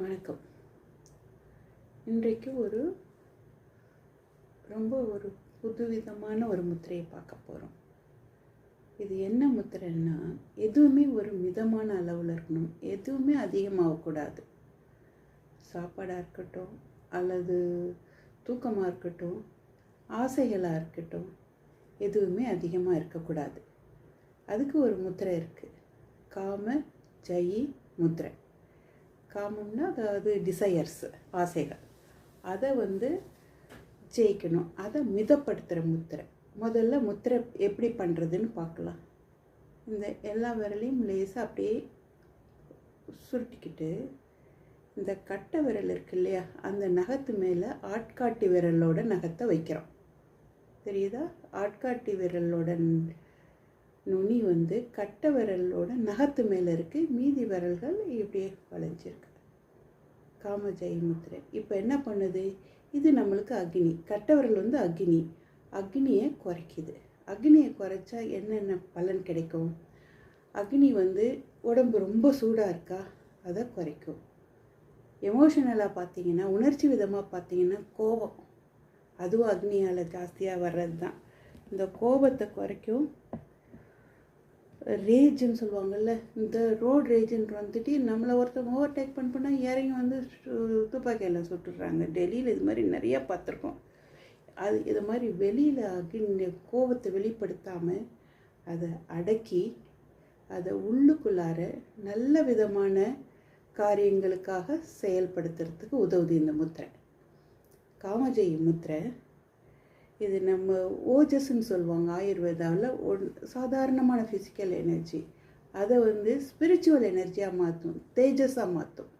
வணக்கம். இன்றைக்கு ஒரு ரொம்ப ஒரு புதுவிதமான ஒரு முத்திரையை பார்க்க போகிறோம் இது என்ன முத்திரைன்னா எதுவுமே ஒரு மிதமான அளவில் இருக்கணும். எதுவுமே அதிகமாகக்கூடாது. சாப்பாடாக இருக்கட்டும் அல்லது தூக்கமாக இருக்கட்டும் ஆசைகளாக இருக்கட்டும் எதுவுமே அதிகமாக இருக்கக்கூடாது. அதுக்கு ஒரு முத்திரை இருக்குது காம ஜயி முத்திரை. காமம்னா அதாவது டிசையர்ஸ் ஆசைகள். அதை வந்து ஜெயிக்கணும். அதை மிதப்படுத்துகிற முத்திரை. முதல்ல முத்திரை எப்படி பண்ணுறதுன்னு பார்க்கலாம். இந்த எல்லா விரலையும் லேசாக அப்படியே சுருட்டிக்கிட்டு இந்த கட்டை விரல் இருக்கு இல்லையா அந்த நகத்து மேலே ஆட்காட்டி விரலோட நகத்தை வைக்கிறோம். தெரியுதா? ஆட்காட்டி விரலோட நுனி வந்து கட்டை விரலோட நகத்து மேலே இருக்குது மீதி விரல்கள் இப்படியே வளைஞ்சிருக்கு. காமஜெய முத்திரை இப்போ என்ன பண்ணுது? இது நம்மளுக்கு அக்னி. கட்டை விரல் வந்து அக்னி. அக்னியை குறைக்குது. அக்னியை குறைச்சா என்னென்ன பலன் கிடைக்கும்? அக்னி வந்து உடம்பு ரொம்ப சூடாக இருக்கா? அதை குறைக்கும். எமோஷனலாக பார்த்தீங்கன்னா உணர்ச்சி விதமாக பார்த்தீங்கன்னா கோபம். அதுவும் அக்னியால் ஜாஸ்தியாக வர்றது தான் இந்த கோபத்தை குறைக்கும். ரேஜுன்னு சொல்லுவாங்கல்ல இந்த ரோட் ரேஜுன்ற வந்துட்டு நம்மளை ஒருத்தவங்க ஓவர்டேக் பண்ண பண்ணால் இறங்கி வந்து துப்பாக்கியில் சுட்டுடுறாங்க டெல்லியில் இது மாதிரி நிறையா பார்த்துருக்கோம். அது இது மாதிரி வெளியில் அக்னி கோபத்தை வெளிப்படுத்தாமல் அதை அடக்கி அதை உள்ளுக்குள்ளார நல்ல விதமான காரியங்களுக்காக செயல்படுத்துறதுக்கு உதவுது இந்த முத்திரை. காமஜெய முத்திரை இது நம்ம ஓஜஸ்ன்னு சொல்லுவாங்க ஆயுர்வேதாவில். ஒன் சாதாரணமான ஃபிசிக்கல் எனர்ஜி அதை வந்து ஸ்பிரிச்சுவல் எனர்ஜியாக மாற்றும் தேஜஸாக மாற்றும்.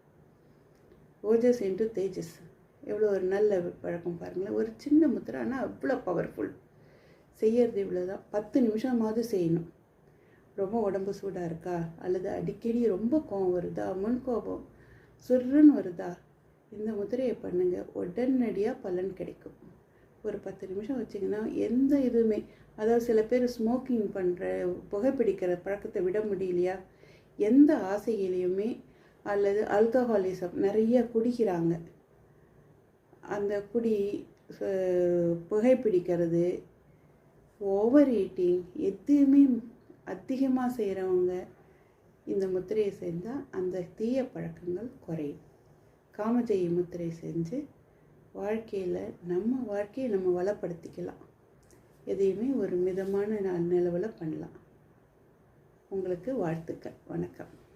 ஓஜஸ் இன்ட்டு தேஜஸ். எவ்வளோ ஒரு நல்ல பழக்கம் பாருங்களேன். ஒரு சின்ன முத்திரை ஆனால் அவ்வளோ பவர்ஃபுல் செய்யறது இவ்வளோ தான் பத்து நிமிஷமாவது செய்யணும். ரொம்ப உடம்பு சூடாக இருக்கா? அல்லது அடிக்கடி ரொம்ப கோவம் வருதா? முன் கோபம் சுருன்னு வருதா? இந்த முத்திரையை பண்ணுங்கள் உடனடியாக பலன் கிடைக்கும். ஒரு பத்து நிமிஷம் வச்சிங்கன்னா எந்த இதுவுமே. அதாவது சில பேர் ஸ்மோக்கிங் பண்ணுற புகைப்பிடிக்கிற பழக்கத்தை விட முடியலையா? எந்த ஆசையிலையுமே அல்லது அல்கஹாலிசம் நிறைய குடிக்கிறாங்க. அந்த குடி புகைப்பிடிக்கிறது ஓவர் ஈட்டிங் எதுவுமே அதிகமாக செய்கிறவங்க இந்த முத்திரையை செஞ்சால் அந்த தீய பழக்கங்கள் குறையும். காமஜெய முத்திரை செஞ்சு வாழ்க்கையில் நம்ம வாழ்க்கையை நம்ம வளப்படுத்திக்கலாம். எதையுமே ஒரு மிதமான நிலவில் பண்ணலாம். உங்களுக்கு வாழ்த்துக்கள். வணக்கம்.